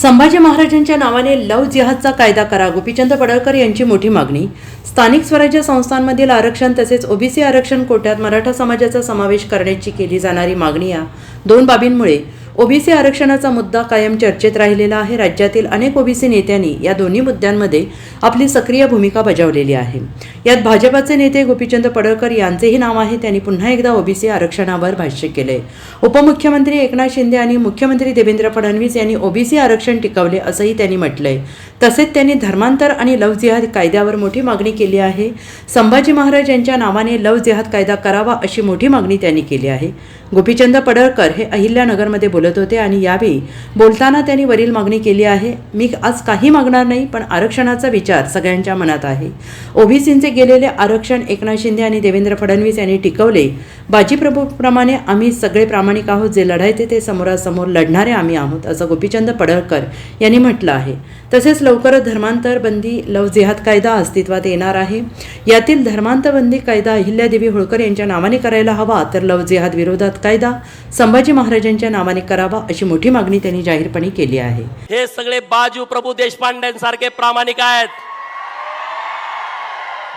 संभाजी महाराजांच्या नावाने लव जिहादचा कायदा करा. गोपीचंद पडळकर यांची मोठी मागणी. स्थानिक स्वराज्य संस्थांमधील आरक्षण तसेच ओबीसी आरक्षण कोट्यात मराठा समाजाचा समावेश करण्याची केली जाणारी मागणी या दोन बाबींमुळे ओबीसी आरक्षणाचा मुद्दा कायम चर्चेत राहिलेला आहे. राज्यातील अनेक ओबीसी नेत्यांनी या दोन्ही मुद्द्यांमध्ये आपली सक्रिय भूमिका बजावलेली आहे. यात भाजपाचे नेते गोपीचंद पडळकर यांचेही नाव आहे. त्यांनी पुन्हा एकदा ओबीसी आरक्षणावर भाष्य केले उपमुख्यमंत्री एकनाथ शिंदे आणि मुख्यमंत्री देवेंद्र फडणवीस यांनी ओबीसी आरक्षण टिकवले असंही त्यांनी म्हटलंय. तसेच त्यांनी धर्मांतर आणि लव जिहाद कायद्यावर मोठी मागणी केली आहे. संभाजी महाराज यांच्या नावाने लव जिहाद कायदा करावा अशी मोठी मागणी त्यांनी केली आहे. गोपीचंद पडळकर हे अहिल्यानगरमध्ये बोलत होते आणि यावेळी बोलताना त्यांनी वरील मागणी केली आहे. मी आज काही मागणार नाही पण आरक्षणाचा विचार सगळ्यांच्या मनात आहे. ओबीसींचे गेलेले आरक्षण एकनाथ शिंदे आणि देवेंद्र फडणवीस यांनी टिकवले. बाजीप्रभूप्रमाणे आम्ही सगळे प्रामाणिक आहोत. जे लढायचे ते समोरासमोर लढणारे आम्ही आहोत असं गोपीचंद पडळकर यांनी म्हटलं आहे. तसेच लवकरच धर्मांतर बंदी लव जिहाद कायदा अस्तित्वात येणार आहे. यातील धर्मांतर बंदी कायदा अहिल्यादेवी होळकर यांच्या नावाने करायला हवा तर लव जिहाद विरोधात कायदा संभाजी महाराजांच्या नावाने करावा अशी मोठी मागणी त्यांनी जाहीरपणे केली आहे. हे सगळे बाजू प्रभू देशपांड्यांसारखे प्रामाणिक आहेत.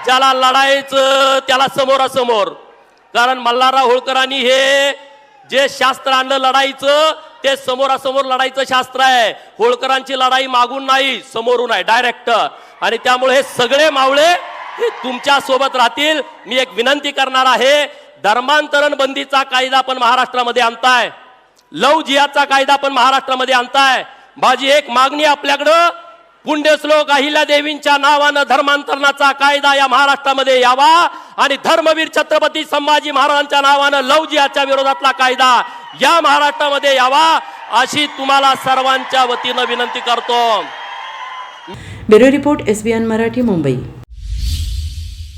ज्याला लढायचं त्याला समोरासमोर. कारण मल्हारराव होळकरांनी हे जे शास्त्र आणलं लढाईचं ते समोरासमोर लढाईचं शास्त्र आहे. होळकरांची लढाई मागून नाही समोरून आहे डायरेक्ट आणि त्यामुळे हे सगळे मावळे हे तुमच्यासोबत राहतील. मी एक विनंती करणार आहे धर्मांतरण बंदीचा कायदा पण महाराष्ट्रामध्ये आणताय. लव जियाचा कायदा पण महाराष्ट्रामध्ये आणताय. माझी एक मागणी आपल्याकडं पुण्यश्लोक अहिल्या देवींच्या नावानं धर्मांतरणाचा कायदा या महाराष्ट्रामध्ये यावा आणि धर्मवीर छत्रपती संभाजी महाराजांच्या नावानं लवजियाच्या विरोधातला कायदा या महाराष्ट्रामध्ये यावा अशी तुम्हाला सर्वांच्या वतीनं विनंती करतो. Bureau report S Marathi Mumbai.